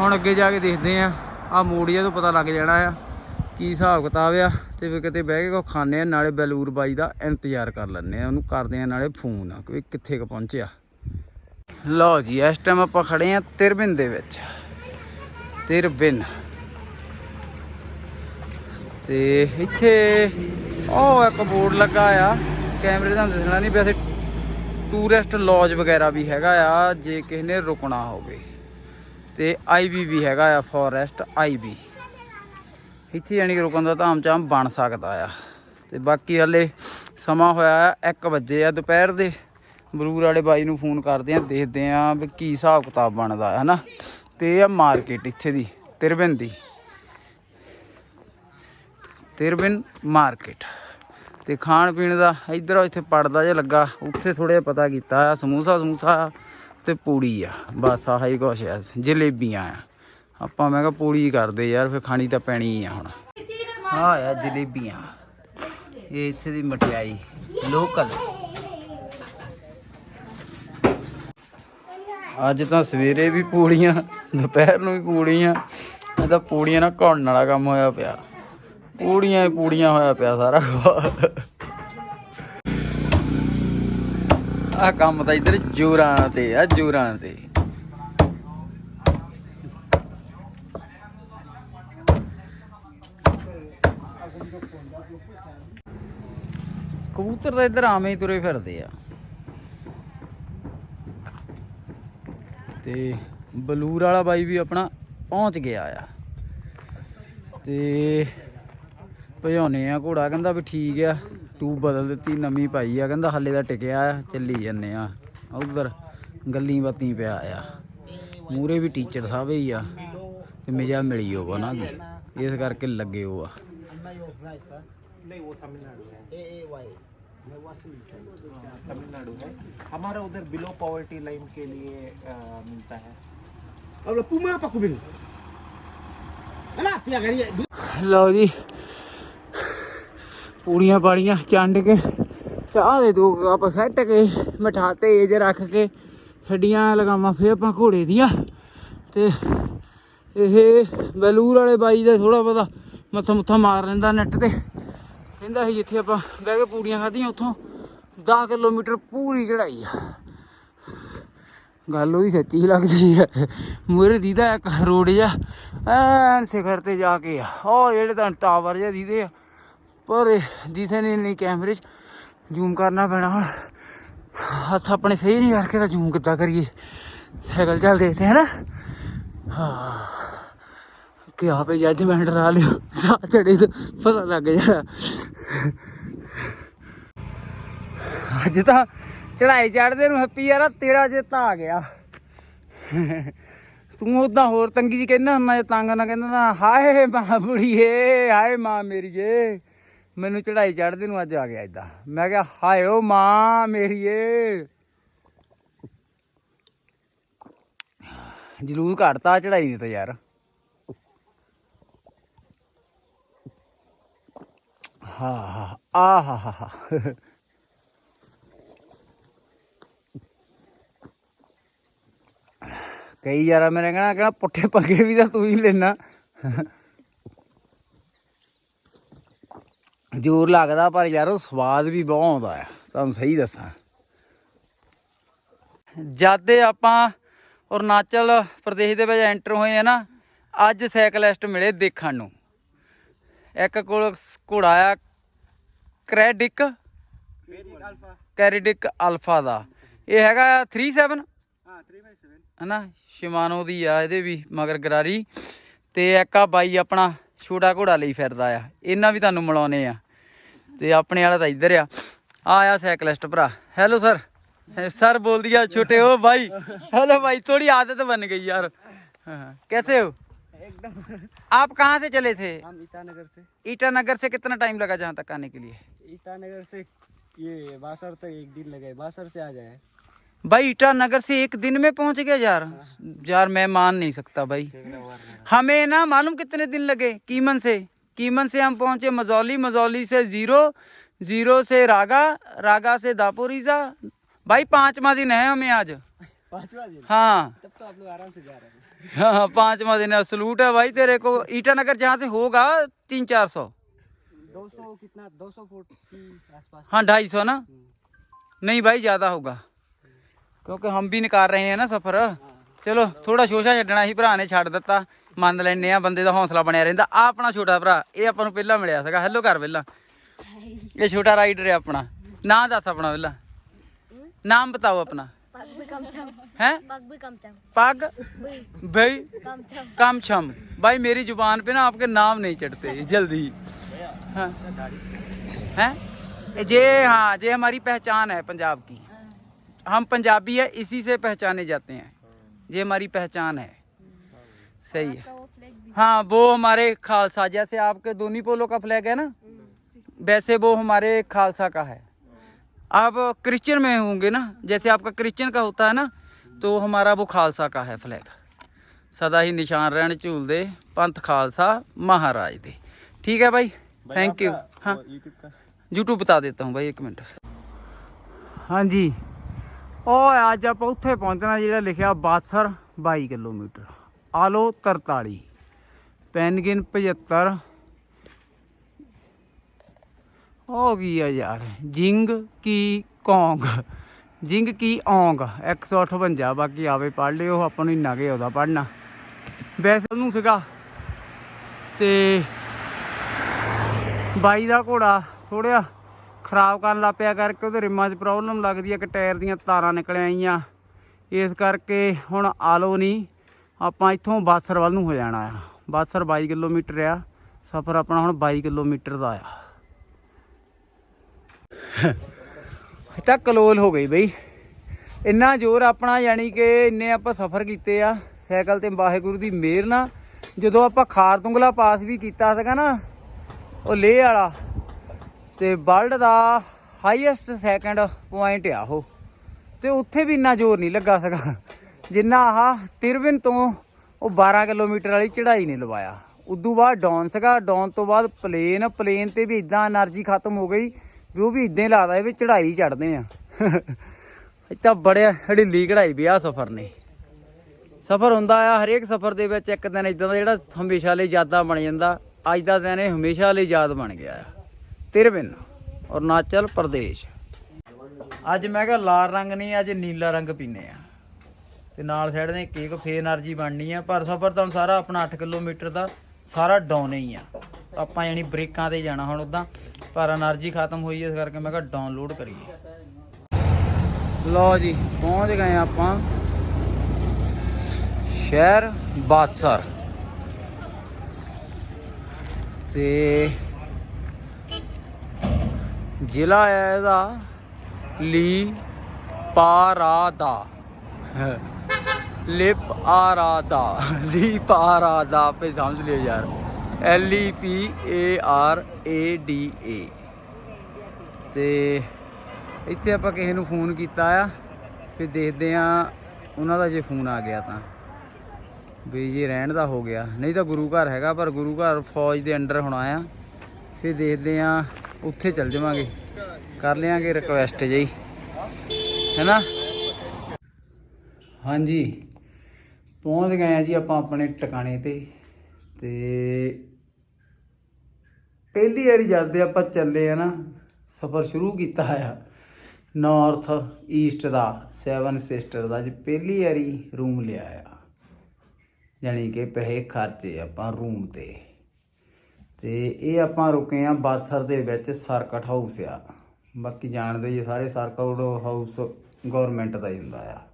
Speaker 1: ਹੁਣ ਅੱਗੇ ਜਾ ਕੇ ਦੇਖਦੇ ਆ। ਆ ਮੋੜ ਜਿਹਾ ਤੋਂ ਪਤਾ ਲੱਗ ਜਾਣਾ ਆ ਕੀ ਹਿਸਾਬ ਕਿਤਾਬ ਆ। ਤੇ ਫਿਰ ਕਿਤੇ ਬਹਿ ਕੇ ਕੋ ਖਾਣੇ ਆ, ਨਾਲੇ ਬੈਲੂਰ ਬਾਈ ਦਾ ਇੰਤਜ਼ਾਰ ਕਰ ਲੈਂਦੇ ਆ। ਉਹਨੂੰ ਕਰਦੇ ਆ ਨਾਲੇ ਫੋਨ ਆ ਕਿ ਕਿੱਥੇ ਕ ਪਹੁੰਚਿਆ। ਲਓ ਜੀ, ਇਸ ਟਾਈਮ ਆਪਾਂ ਖੜੇ ਆ ਤਿਰਬਿਨ ਦੇ ਵਿੱਚ। ਤਿਰਬਿਨ। ਤੇ ਇੱਥੇ ਉਹ ਇੱਕ ਬੋਰਡ ਲੱਗਾ ਆ, ਕੈਮਰੇ ਦਾ ਦਿਸਣਾ ਨਹੀਂ ਵੈਸੇ ਟੂਰਿਸਟ ਲੌਜ ਵਗੈਰਾ ਵੀ ਹੈਗਾ ਆ, ਜੇ ਕਿਸੇ ਨੇ ਰੁਕਣਾ ਹੋਵੇ। ਤੇ ਆਈਬੀ ਵੀ ਹੈਗਾ ਆ ਫੋਰੈਸਟ ਆਈਬੀ ਇੱਥੇ ਯਾਨੀ ਕਿ ਰੁਕਣ ਦਾ ਧਾਮ ਚਾਮ ਬਣ ਸਕਦਾ ਆ। ਤੇ ਬਾਕੀ ਹਲੇ ਸਮਾਂ ਹੋਇਆ 1 ਵਜੇ ਆ ਦੁਪਹਿਰ ਦੇ। ਬਲੂਰ ਵਾਲੇ ਬਾਈ ਨੂੰ ਫੋਨ ਕਰਦੇ ਆ, ਦੇਖਦੇ ਆ ਵੀ ਕੀ ਹਿਸਾਬ ਕਿਤਾਬ ਬਣਦਾ ਹੈ ਹਨਾ। ਤੇ ਇਹ ਆ ਮਾਰਕੀਟ ਇੱਥੇ ਦੀ ਤਿਰਬਿਨ ਦੀ ਤਿਰਬਿਨ ਮਾਰਕੀਟ। ਤੇ ਖਾਣ ਪੀਣ ਦਾ ਇਧਰ ਇੱਥੇ ਪੜਦਾ ਜਿਹਾ ਲੱਗਾ। ਉੱਥੇ ਥੋੜੇ ਪਤਾ ਕੀਤਾ ਆ, ਸਮੂਸਾ ਸਮੂਸਾ ਤੇ ਪੂੜੀ ਆ। ਬਸ ਆਹ ਹੀ ਕੁਛ ਆ, ਜਲੇਬੀਆਂ ਆ। ਆਪਾਂ ਮੈਂ ਕਿਹਾ ਪੂੜੀ ਕਰਦੇ ਯਾਰ, ਫਿਰ ਖਾਣੀ ਤਾਂ ਪੈਣੀ ਆ ਹੁਣ। ਆ ਆ ਜਲੇਬੀਆਂ। ਇਹ ਇੱਥੇ ਦੀ ਮਠਿਆਈ, ਲੋਕਲ। ਅੱਜ ਤਾਂ ਸਵੇਰੇ ਵੀ ਪੂੜੀਆਂ, ਦੁਪਹਿਰ ਨੂੰ ਵੀ ਪੂੜੀਆਂ। ਇਹ ਤਾਂ ਪੂੜੀਆਂ ਨਾਲ ਘੁੰਨ ਵਾਲਾ ਕੰਮ ਹੋਇਆ ਪਿਆ। ਪੂੜੀਆਂ ਹੀ ਪੂੜੀਆਂ ਹੋਇਆ ਪਿਆ ਸਾਰਾ ਆ ਕੰਮ ਤਾਂ ਇੱਧਰ ਜੋਰਾਂ ਤੇ ਆ, ਜੋਰਾਂ ਤੇ। ਕਬੂਤਰ ਤਾਂ ਇੱਧਰ ਆਵੇਂ ਹੀ ਤੁਰੇ ਫਿਰਦੇ ਆ। ਤੇ ਬਲੂਰ ਵਾਲਾ ਬਾਈ ਵੀ ਆਪਣਾ ਪਹੁੰਚ ਗਿਆ ਆ। ਤੇ ਭਜਾਉਨੇ ਆ ਘੋੜਾ ਕਹਿੰਦਾ ਵੀ ਠੀਕ ਆ ਟੂਬ ਬਦਲ ਦਿੱਤੀ ਨਵੀਂ ਪਾਈ ਆ ਕਹਿੰਦਾ ਹੱਲੇ ਦਾ ਟਿਕਿਆ ਆ ਚੱਲੀ ਜੰਨੇ ਆ ਉਧਰ ਗੱਲੀ ਬਾਤੀ ਪਿਆ ਆ ਮੂਰੇ ਵੀ ਟੀਚਰ ਸਾਹਿਬ ਹੀ ਆ ਤੇ ਮਿਜਾ ਮਿਲੀ ਉਹ ਉਹਨਾਂ ਦੀ ਇਸ ਕਰਕੇ ਲੱਗੇ ਉਹ ਆ
Speaker 3: नहीं वो तमिलनाडु है तमिलनाडु है हमारा उधर बिलो पॉवर्टी लाइन के लिए अ, मिलता है
Speaker 4: Habla puma apa kubing? Ala, pia gari.
Speaker 1: ਲਓ ਜੀ ਪੂੜੀਆਂ ਪਾੜੀਆਂ ਚੰਡ ਕੇ, ਚਾਹ ਦੇ ਦੋ ਕੱਪ ਸੈੱਟ ਕੇ, ਮਿਠਾ ਤੇਜ ਰੱਖ ਕੇ ਛੱਡੀਆਂ ਲਗਾਵਾਂ ਫੇਰ ਆਪਾਂ ਘੋੜੇ ਦੀਆਂ। ਤੇ ਇਹ ਬਲੂਰ ਵਾਲੇ ਬਾਈ ਦਾ ਥੋੜਾ ਬਹੁਤਾ ਮੱਥਾ ਮੁੱਥਾ ਮਾਰ ਲੈਂਦਾ ਨੈਟ ਤੇ। ਕਹਿੰਦਾ ਸੀ ਜਿੱਥੇ ਆਪਾਂ ਬਹਿ ਕੇ ਪੂੜੀਆਂ ਖਾਧੀਆਂ, ਉੱਥੋਂ 10 ਕਿਲੋਮੀਟਰ ਪੂਰੀ ਚੜਾਈ ਆ। ਗੱਲ ਉਹਦੀ ਸੱਚੀ ਹੀ ਲੱਗਦੀ ਹੈ ਮੂਰੇ ਦੀਦਾ ਇੱਕ ਰੋਡ ਜਾ ਐਨ ਸਿਖਰ ਤੇ ਜਾ ਕੇ ਆ। ਉਹ ਜਿਹੜੇ ਤਾਂ ਟਾਵਰ ਜਿਹਾ ਦੀਦੇ ਆ। ਪਰ ਇਹ ਦਿਸੇ ਨਹੀਂ ਨਹੀਂ ਕੈਮਰੇ 'ਚ। ਜ਼ੂਮ ਕਰਨਾ ਪੈਣਾ ਹੁਣ। ਹੱਥ ਆਪਣੇ ਸਹੀ ਨਹੀਂ ਕਰਕੇ ਤਾਂ ਜ਼ੂਮ ਕਿੱਦਾਂ ਕਰੀਏ? ਸਾਈਕਲ ਚੱਲਦੇ ਹੈ ਨਾ ਹਾਂ। ਕਿ ਆਪੇ ਜੱਜਮੈਂਟ ਲਾ ਲਿਓ। ਸਾਹ ਚੜੇ ਤਾਂ ਪਤਾ ਲੱਗ ਜਾਣਾ। ਅੱਜ ਤਾਂ ਚੜਾਈ ਚੜਦੇ ਨੂੰ ਹੈਪੀ ਯਾਰ ਤੇਰਾ ਚੇਤਾ ਆ ਗਿਆ। ਤੂੰ ਉਦਾਂ ਹੋਰ ਤੰਗੀ ਜੀ ਕਹਿੰਦਾ ਹੁੰਦਾ, ਜੇ ਤੰਗ ਨਾ ਕਹਿੰਦਾ ਨਾ ਹਾਏ ਮਾਂ ਬੁੜੀਏ, ਹਾਏ ਮਾਂ ਮੇਰੀਏ। ਮੈਨੂੰ ਚੜਾਈ ਚੜਦੇ ਨੂੰ ਅੱਜ ਆ ਗਿਆ ਇਦਾਂ ਮੈਂ ਕਿਹਾ, ਹਾਏ ਓ ਮਾਂ ਮੇਰੀਏ ਜਲੂਸ ਘੜਤਾ ਚੜਾਈ ਨਹੀਂ ਤਾਂ ਯਾਰ। ਹਾਂ ਹਾਂ ਆ, ਹਾ ਹਾ ਹਾ। ਕਈ ਯਾਰਾ ਮੇਰੇ ਕਹਿਣਾ ਕਹਿਣਾ ਪੁੱਠੇ ਪੰਗੇ ਵੀ ਤਾਂ ਤੂੰ ਹੀ ਲੈਣਾ ਜ਼ੋਰ ਲੱਗਦਾ ਪਰ ਯਾਰੋ ਸਵਾਦ ਵੀ ਬਹੁਤ ਆਉਂਦਾ ਹੈ। ਤੁਹਾਨੂੰ ਸਹੀ ਦੱਸਾਂ। ਜਦ ਆਪਾਂ ਅਰੁਣਾਚਲ ਪ੍ਰਦੇਸ਼ ਦੇ ਵਿੱਚ ਐਂਟਰ ਹੋਏ ਹਾਂ ਨਾ ਅੱਜ ਸਾਈਕਲਿਸਟ ਮਿਲੇ ਦੇਖਣ ਨੂੰ। ਇੱਕ ਕੋਲ ਘੋੜਾ ਆ ਕ੍ਰੈਡਿਕ ਕ੍ਰੈਡਿਕ ਅਲਫਾ ਦਾ। ਇਹ ਹੈਗਾ 37
Speaker 2: ਹਾਂ 37
Speaker 1: ਹਨਾ ਸ਼ਿਮਾਨੋ ਦੀ ਆ ਇਹਦੇ ਵੀ ਮਗਰ ਗਰਾਰੀ। ਤੇ ਇੱਕ ਆ ਬਾਈ ਆਪਣਾ ਛੋਟਾ ਘੋੜਾ ਲਈ ਫਿਰਦਾ ਆ। ਇਹਨਾਂ ਵੀ ਤੁਹਾਨੂੰ ਮਿਲਾਉਨੇ ਆ। ਤੇ ਆਪਣੇ ਵਾਲਾ ਤਾਂ ਇੱਧਰ ਆ ਆ ਆਇਆ ਸਾਈਕਲਿਸਟ ਭਰਾ ਹੈਲੋ ਸਰ सर बोल दिया छोटे हो भाई हेलो भाई थोड़ी आदत बन गई यार हाँ, कैसे हो
Speaker 2: एकदम
Speaker 1: आप कहाँ से चले थे
Speaker 2: हम ईटानगर से
Speaker 1: ईटानगर से कितना टाइम लगा जहाँ तक आने के लिए
Speaker 2: ईटानगर से ये बासर तक एक दिन लगे बासर से आ जाए
Speaker 1: भाई ईटानगर से एक दिन में पहुंच गया यार यार मैं मान नहीं सकता भाई हमें ना मालूम कितने दिन लगे कीमन से कीमन से हम पहुँचे मजौली मजौली से ज़ीरो ज़ीरो से रागा रागा से दापोरीजा। भाई पांचवा दिन है हमें आज।
Speaker 2: पाँचवा दिन?
Speaker 1: हाँ।
Speaker 2: तब तो आप लोग आराम से जा रहे हैं।
Speaker 1: हाँ, हाँ पाँचवा दिन है। सलूट है भाई तेरे को। ईटानगर जहाँ से होगा तीन चार सौ।
Speaker 2: दो सौ कितना? दो सौ फुट
Speaker 1: हाँ ढाई सौ ना? हम्म। नहीं भाई ज़्यादा होगा। क्योंकि हम भी निकाल रहे हैं ना सफ़र। हाँ। चलो थोड़ा शोशा छड़ना ही भरा ने छता ਮੰਨ ਲੈਨੇ ਆ ਬੰਦੇ ਦਾ ਹੌਸਲਾ ਬਣਿਆ ਰਹਿੰਦਾ ਆ ਆਪਣਾ ਛੋਟਾ ਭਰਾ ਇਹ ਆਪਾਂ ਨੂੰ ਪਹਿਲਾਂ ਮਿਲਿਆ ਸੀਗਾ ਹੈਲੋ ਕਰ ਪਹਿਲਾਂ ਇਹ ਛੋਟਾ ਰਾਈਡਰ ਹੈ ਆਪਣਾ ਨਾਂ ਦੱਸ ਆਪਣਾ ਪਹਿਲਾਂ ਨਾਮ ਬਤਾਓ ਆਪਣਾ
Speaker 5: पग भी कम छम
Speaker 1: है
Speaker 5: पग भी कम छम
Speaker 1: पग भाई
Speaker 5: कम छम
Speaker 1: कम छम भाई मेरी जुबान पे ना आपके नाम नहीं चढ़ते जल्दी हाँ हैं ये हाँ ये हमारी पहचान है पंजाब की हम पंजाबी है इसी से पहचाने जाते हैं ये हमारी पहचान है सही है। हाँ वो हमारे खालसा जैसे आपके दोनों पोलो का फ्लैग है ना वैसे वो हमारे खालसा का है। आप क्रिश्चियन में होंगे ना जैसे आपका क्रिश्चियन का होता है ना तो हमारा वो खालसा का है फ्लैग सदा ही निशान रहने झूल दे पंथ खालसा महाराज दे। ठीक है भाई? थैंक यू हाँ। यूट्यूब बता देता हूँ भाई एक मिनट। हाँ जी। और अज आप उ पहुँचना जो लिखा बासर बई किलोमीटर ਆਲੋ 43 ਪੈਨਗਿਨ 75 ਹੋ ਗਈ ਆ ਯਾਰ, ਜਿੰਗ ਕੀ ਕੌਂਗ, ਜਿੰਗ ਕੀ ਔਂਗ 158 ਬਾਕੀ ਆਵੇ ਪੜ ਲਿਓ, ਆਪਾਂ ਨੂੰ ਇੰਨਾ ਕੇ ਉਹਦਾ ਪੜਨਾ ਵੈਸੇ ਉਹਨੂੰ ਸੀਗਾ ਤੇ ਬਾਈ ਦਾ ਘੋੜਾ ਥੋੜਿਆ ਖਰਾਬ ਕਰਨ ਲੱਗ ਪਿਆ ਕਰਕੇ ਉਹਦੇ ਰਿਮਾਂ 'ਚ ਪ੍ਰੋਬਲਮ ਲੱਗਦੀ ਹੈ ਕਿ ਟਾਇਰ ਦੀਆਂ ਤਾਰਾਂ ਨਿਕਲ ਆਈਆਂ। ਇਸ ਕਰਕੇ ਹੁਣ ਆਲੋ ਨਹੀਂ ਆਪਾਂ ਇੱਥੋਂ ਬਾਸਰ ਵੱਲ ਨੂੰ ਹੋ ਜਾਣਾ ਆ। ਬਾਸਰ 22 ਕਿਲੋਮੀਟਰ ਆ। ਸਫ਼ਰ ਆਪਣਾ ਹੁਣ 22 ਕਿਲੋਮੀਟਰ ਦਾ ਆ। ਤਾਂ ਕਲੋਲ ਹੋ ਗਈ ਬਈ। ਇੰਨਾ ਜ਼ੋਰ ਆਪਣਾ ਯਾਨੀ ਕਿ ਇੰਨੇ ਆਪਾਂ ਸਫ਼ਰ ਕੀਤੇ ਆ। ਸਾਈਕਲ ਤੇ ਵਾਹਿਗੁਰੂ ਦੀ ਮਿਹਰ ਨਾਲ। ਜਦੋਂ ਆਪਾਂ ਖਾਰਤੁੰਗਲਾ ਪਾਸ ਵੀ ਕੀਤਾ ਸੀਗਾ ਨਾ, ਉਹ ਲੇਹ ਵਾਲਾ, ਤੇ ਵਰਲਡ ਦਾ ਹਾਈਐਸਟ ਸੈਕੰਡ ਪੁਆਇੰਟ ਆ ਉਹ। ਤੇ ਉੱਥੇ ਵੀ ਇੰਨਾ ਜ਼ੋਰ ਨਹੀਂ ਲੱਗਾ ਸੀਗਾ। ਜਿੰਨਾ ਆਹ ਤਿਰਵਨ ਤੋਂ ਉਹ 12 ਕਿਲੋਮੀਟਰ ਵਾਲੀ ਚੜ੍ਹਾਈ ਨੇ ਲਵਾਇਆ। ਉਦੋਂ ਬਾਅਦ ਡੌਨ ਸੀਗਾ। ਡੌਨ ਤੋਂ ਬਾਅਦ ਪਲੇਨ ਪਲੇਨ ਤੇ ਵੀ ਇਦਾਂ એનર્ਜੀ ਖਤਮ ਹੋ ਗਈ ਵੀ ਉਹ ਵੀ ਇਦਾਂ ਲੱਗਦਾ ਵੀ ਚੜ੍ਹਾਈ ਚੜ੍ਹਦੇ ਆ। ਤਾਂ ਬੜਿਆ ਹੜੀਲੀ ਕਢਾਈ ਵੀ ਆ ਸਫ਼ਰ ਨੇ। ਸਫ਼ਰ ਹੁੰਦਾ ਆ, ਹਰੇਕ ਸਫ਼ਰ ਦੇ ਵਿੱਚ ਇੱਕ ਦਿਨ ਇਦਾਂ ਦਾ ਜਿਹੜਾ ਹਮੇਸ਼ਾ ਲਈ ਯਾਦਾਂ ਬਣ ਜਾਂਦਾ। ਅੱਜ ਦਾ ਦਿਨ ਇਹ ਹਮੇਸ਼ਾ ਲਈ ਯਾਦ ਬਣ ਗਿਆ ਆ। ਤਿਰਵਨ, ਅਰੁਣਾਚਲ ਪ੍ਰਦੇਸ਼। ਅੱਜ ਮੈਂ ਕਿਹਾ ਲਾਲ ਰੰਗ ਨਹੀਂ, ਅੱਜ ਨੀਲਾ ਰੰਗ ਪੀਨੇ ਆ। ਤੇ ਨਾਲ ਸਾਈਡ ਨੇ ਕੇਕ ਫੇਰ એનર્ਜੀ ਬਣਨੀ ਆ। ਪਰ ਸਫ਼ਰ ਤਾਂ ਸਾਰਾ ਆਪਣਾ 8 ਕਿਲੋਮੀਟਰ ਦਾ ਸਾਰਾ ਡਾਊਨ ਹੀ ਆ। ਆਪਾਂ ਯਾਨੀ ਬ੍ਰੇਕਾਂ ਤੇ ਜਾਣਾ ਹੁਣ ਉਦਾਂ ਪਰ એનર્ਜੀ ਖਤਮ ਹੋਈ ਇਸ ਕਰਕੇ ਮੈਂ ਕਿਹਾ ਡਾਊਨਲੋਡ ਕਰੀਏ। ਲਓ ਜੀ, ਪਹੁੰਚ ਗਏ ਆਪਾਂ ਸ਼ਹਿਰ ਬਾਸਰ। ਤੇ ਜ਼ਿਲ੍ਹਾ ਹੈ ਇਹਦਾ ਲੀ ਪਾਰਾ ਦਾ। ਪਾਰਾਦਾ ਲਿਪ ਆਰਾਦਾ ਲੀ ਪਾਰਾਦਾ ਆਪੇ ਸਮਝ ਲਿਓ ਯਾਰ। L E P A R A D A ਤੇ ਇੱਥੇ ਆਪਾਂ ਕਿਸੇ ਨੂੰ ਫੋਨ ਕੀਤਾ ਆ, ਫਿਰ ਦੇਖਦੇ ਆ ਉਹਨਾਂ ਦਾ ਜੇ ਫੋਨ ਆ ਗਿਆ ਤਾਂ। ਵੀ ਜੇ ਰਹਿਣ ਦਾ ਹੋ ਗਿਆ। ਨਹੀਂ ਤਾਂ ਗੁਰੂ ਘਰ ਹੈਗਾ, ਪਰ ਗੁਰੂ ਘਰ ਫੌਜ ਦੇ ਅੰਡਰ ਹੋਣਾ ਆ ਫਿਰ ਦੇਖਦੇ ਆ ਉੱਥੇ ਚੱਲ ਜਾਵਾਂਗੇ। ਕਰ ਲਿਆਂਗੇ ਰਿਕੁਐਸਟ ਜੀ ਹੈਨਾ? ਹਾਂਜੀ। ਪਹੁੰਚ ਗਏ ਆ ਜੀ ਆਪਾਂ ਆਪਣੇ ਟਿਕਾਣੇ ਤੇ ਤੇ ਪਹਿਲੀ ਵਾਰੀ ਜਦ ਦੇ ਆਪਾਂ ਚੱਲੇ ਆ ਨਾ, ਸਫ਼ਰ ਸ਼ੁਰੂ ਕੀਤਾ ਆ ਨਾਰਥ ਈਸਟ ਦਾ ਸੈਵਨ ਸਿਸਟਰ ਦਾ, ਜੀ ਪਹਿਲੀ ਵਾਰੀ ਰੂਮ ਲਿਆ ਆ। ਯਾਨੀ ਕਿ ਪੈਸੇ ਖਰਚੇ ਆਪਾਂ ਰੂਮ ਤੇ। ਤੇ ਇਹ ਆਪਾਂ ਰੁਕੇ ਆ ਬਾਦਸਰ ਦੇ ਵਿੱਚ ਸਰਕਟ ਹਾਊਸ ਆ। ਬਾਕੀ ਜਾਣਦੇ ਜੀ ਸਾਰੇ ਸਰਕਟ ਹਾਊਸ ਗਵਰਨਮੈਂਟ ਦਾ ਹੀ ਹੁੰਦਾ ਆ।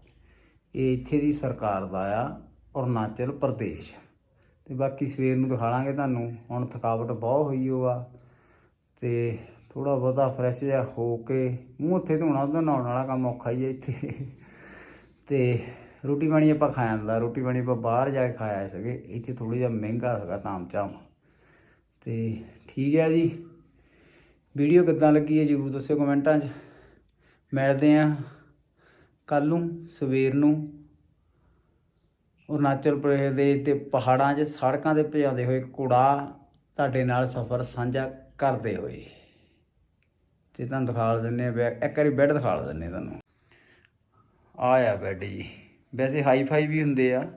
Speaker 1: ਇਹ ਇੱਥੇ ਦੀ ਸਰਕਾਰ ਦਾ ਆ, ਅਰੁਣਾਚਲ ਪ੍ਰਦੇਸ਼। ਤੇ ਬਾਕੀ ਸਵੇਰ ਨੂੰ ਦਿਖਾ ਲਾਂਗੇ ਤੁਹਾਨੂੰ, ਹੁਣ ਥਕਾਵਟ ਬਹੁਤ ਹੋਈ ਓ ਆ। ਤੇ ਥੋੜਾ ਬਹੁਤਾ ਫਰੈਸ਼ ਜਿਹਾ ਹੋ ਕੇ ਮੂੰਹ ਉੱਥੇ ਧੋਣਾ, ਉਹਦਾ ਨਹਾਉਣ ਵਾਲਾ ਕੰਮ ਔਖਾ ਹੀ ਹੈ ਇੱਥੇ। ਤੇ ਰੋਟੀ ਪਾਣੀ ਆਪਾਂ ਖਾ ਜਾਂਦਾ ਰੋਟੀ ਪਾਣੀ ਆਪਾਂ ਬਾਹਰ ਜਾ ਕੇ ਖਾਇਆ ਸੀਗੇ, ਇੱਥੇ ਥੋੜਾ ਜਿਹਾ ਮਹਿੰਗਾ ਹੈਗਾ ਤਾਮ ਝਾਮ। ਤੇ ਠੀਕ ਹੈ ਜੀ। ਵੀਡੀਓ ਕਿੱਦਾਂ ਲੱਗੀ ਹੈ ਜਰੂਰ ਦੱਸਿਓ ਕਮੈਂਟਾਂ 'ਚ। ਮਿਲਦੇ ਆਂ ਕੱਲ ਨੂੰ, ਸਵੇਰ ਨੂੰ ਅਰੁਣਾਚਲ ਪ੍ਰਦੇਸ਼ ਦੇ ਪਹਾੜਾਂ 'ਚ ਸੜਕਾਂ ਤੇ ਭਜਾਉਂਦੇ ਹੋਏ ਕੁੜਾ ਤੁਹਾਡੇ ਨਾਲ ਸਫ਼ਰ ਸਾਂਝਾ ਕਰਦੇ ਹੋਏ। ਤੇ ਤੁਹਾਨੂੰ ਦਿਖਾ ਦਿੰਨੇ ਆ ਬੈ- ਇੱਕ ਵਾਰੀ ਬੈੱਡ ਦਿਖਾ ਦਿੰਨੇ ਤੁਹਾਨੂੰ। ਆਇਆ ਬੈੱਡ ਜੀ। ਵੈਸੇ ਹਾਈ ਫਾਈ ਵੀ ਹੁੰਦੇ ਆ।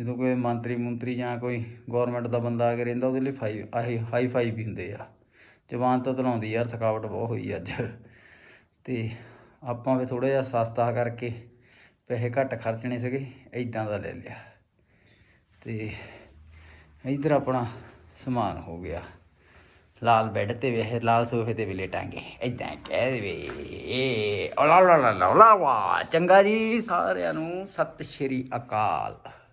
Speaker 1: ਜਦੋਂ ਕੋਈ ਮੰਤਰੀ ਮੰਤਰੀ ਜਾਂ ਕੋਈ ਗਵਰਨਮੈਂਟ ਦਾ ਬੰਦਾ ਆ ਕੇ ਰਹਿੰਦਾ, ਉਹਦੇ ਲਈ ਫਾਈ ਆਹੀ ਹਾਈ ਫਾਈ ਵੀ ਹੁੰਦੇ ਆ। ਜਵਾਨ ਤਾਂ ਧਲਾਉਂਦੀ ਯਾਰ, ਥਕਾਵਟ ਬਹੁਤ ਹੋਈ ਅੱਜ। ਤੇ ਆਪਾਂ ਵੀ ਥੋੜਾ ਜਿਹਾ ਸਸਤਾ ਕਰਕੇ ਪੈਸੇ ਘੱਟ ਖਰਚਣੇ ਸੀਗੇ ਐਦਾਂ ਦਾ ਲੈ ਲਿਆ। ਤੇ ਇਧਰ ਆਪਣਾ ਸਮਾਨ ਹੋ ਗਿਆ। ਲਾਲ ਬੈੱਡ ਤੇ ਵੇ ਲਾਲ ਸੋਫੇ ਤੇ ਵੀ ਲੇਟਾਂਗੇ। ਐਦਾਂ ਕਹਿ ਦੇਵੇ। ਏ ਲਾ ਲਾ ਲਾ ਲਾ ਲਾ ਵਾ ਚੰਗਾ ਜੀ ਸਾਰਿਆਂ ਨੂੰ। ਸਤਿ ਸ਼੍ਰੀ ਅਕਾਲ।